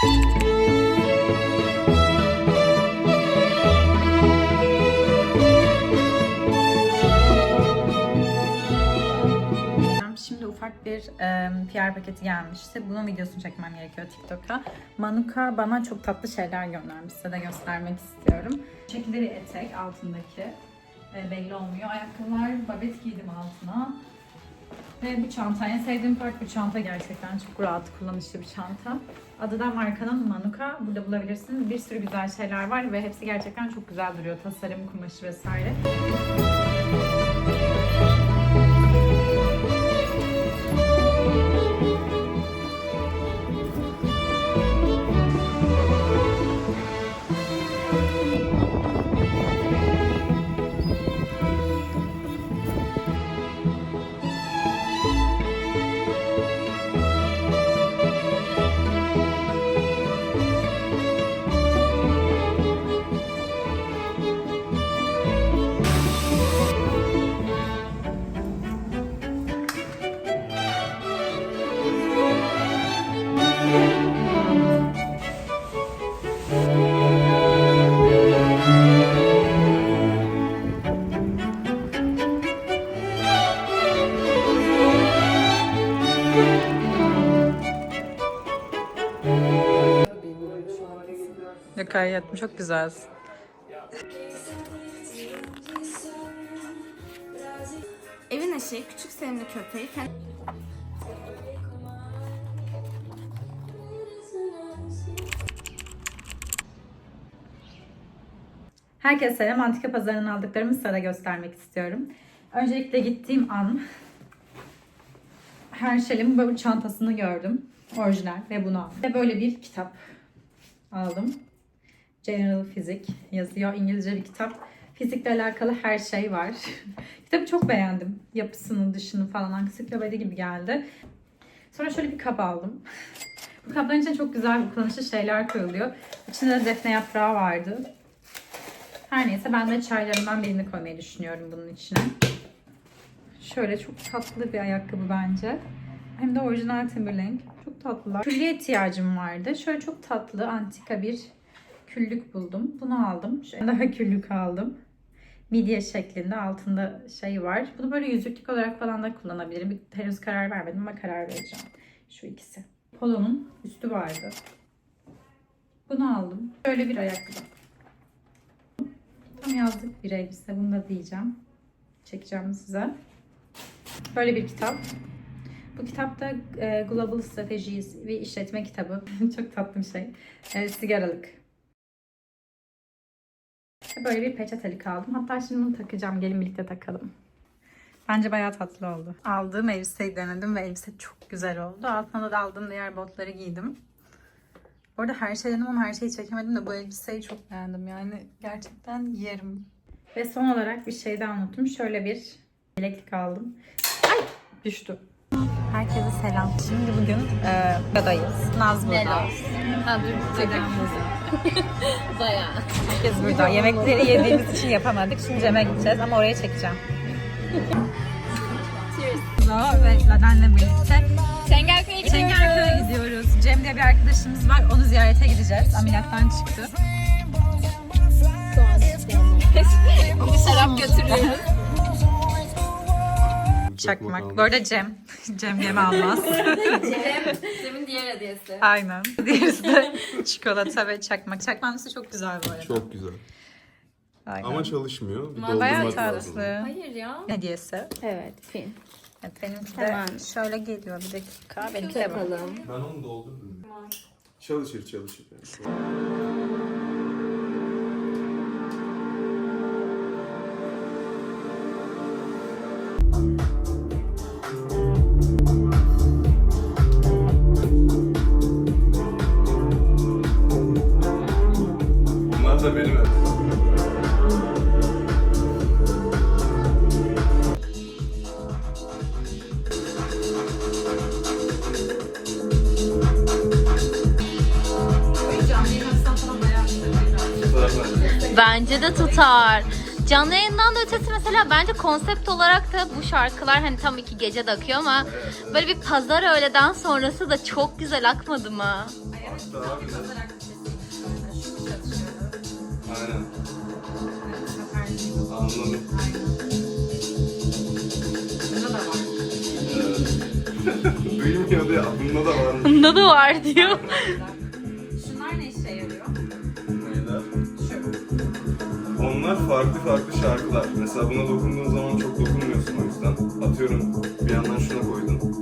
Şimdi ufak bir e, PR paketi gelmişti. Bunun videosunu çekmem gerekiyor TikTok'a. Manuka bana çok tatlı şeyler göndermiş. Size de göstermek istiyorum. Bir etek altındaki. E, belli olmuyor. Ayakkabılar babet giydim altına. Ve bu çanta. En sevdiğim part bu çanta gerçekten. Çok rahat kullanışlı bir çanta. Adı da markanın Manuka. Burada bulabilirsiniz. Bir sürü güzel şeyler var ve hepsi gerçekten çok güzel duruyor. Tasarım, kumaşı vesaire. Yok hayatım çok güzel. Evin eşeği, küçük sevimli köpeği, Herkese selam. Antika pazarından aldıklarımı size de göstermek istiyorum. Öncelikle gittiğim an Herschel'in böyle çantasını gördüm. Orijinal ve bunu aldım. Ve böyle bir kitap aldım. General Physics yazıyor. İngilizce bir kitap. Fizikle alakalı her şey var. Kitabı çok beğendim. Yapısını, dışını falan ansiklopedi gibi geldi. Sonra şöyle bir kap aldım. Bu kapların içine çok güzel kullanışlı şeyler koyuluyor. İçinde de defne yaprağı vardı. Her neyse ben de çaylarımdan birini koymayı düşünüyorum bunun içine. Şöyle çok tatlı bir ayakkabı bence. Hem de orijinal Timberland. Çok tatlılar. Küllüğe ihtiyacım vardı. Şöyle çok tatlı antika bir küllük buldum. Bunu aldım. Şöyle daha küllük aldım. Midye şeklinde altında şey var. Bunu böyle yüzüklük olarak falan da kullanabilirim. Henüz karar vermedim ama karar vereceğim. Şu ikisi. Polo'nun üstü vardı. Bunu aldım. Şöyle bir ayakkabı. Tam yazlık bir elbise. Bunu da diyeceğim. Çekeceğim size. Böyle bir kitap. Bu kitapta e, Global Strategies bir işletme kitabı. Çok tatlı bir şey. E, sigaralık. Böyle bir peçetelik aldım. Hatta şimdi bunu takacağım. Gelin birlikte takalım. Bence bayağı tatlı oldu. Aldığım elbiseyi denedim ve elbise çok güzel oldu. Altına da aldığım diğer botları giydim. Bu arada her şey dedim ama her şeyi çekemedim de bu elbiseyi çok beğendim. Yani gerçekten yerim. Ve son olarak bir şey daha unuttum. Şöyle bir bileklik aldım. Ay! Düştü. Herkese selam. Şimdi bugün e, buradayız. Naz burada. Dedem burada. bayağı. Herkes burada. Yemekleri yediğimiz için yapamadık. Şimdi Cem'e gideceğiz ama oraya çekeceğim. Cheers. Ve Laden'le birlikte Çengelköy'e gidiyoruz. Çengelköy'e gidiyoruz. Cem diye bir arkadaşımız var. Onu ziyarete gideceğiz. Ameliyattan çıktı. Onu şarap götürüyoruz. Çakmak. Bu arada Cem. Cem yeme almaz. Cem, Cem'in diğer hediyesi. Aynen. Diğerisi de çikolata ve çakmak. Çakmak çok güzel bu arada. Çok güzel. Aynen. Ama çalışmıyor. Bir Ama Bayağı doldurmak lazım. Hayır ya. Hediyesi. Evet, fin. Evet, benimki Hemen. de şöyle geliyor bir dakika. Benimki de. Takalım. Ben onu doldurdum. Çalışır çalışır. Yani. Bence de tutar. canlı yayından da ötesi mesela bence konsept olarak da bu şarkılar hani tam iki gece de akıyor ama böyle bir pazar öğleden sonrası da çok güzel akmadı mı? Aynen. Anladım. Duymuyordu ya. Bunda da varmış. Bunda da var diyor. Onlar farklı farklı şarkılar. Mesela buna dokunduğun zaman çok dokunmuyorsun o yüzden. Atıyorum bir yandan şuna koydun.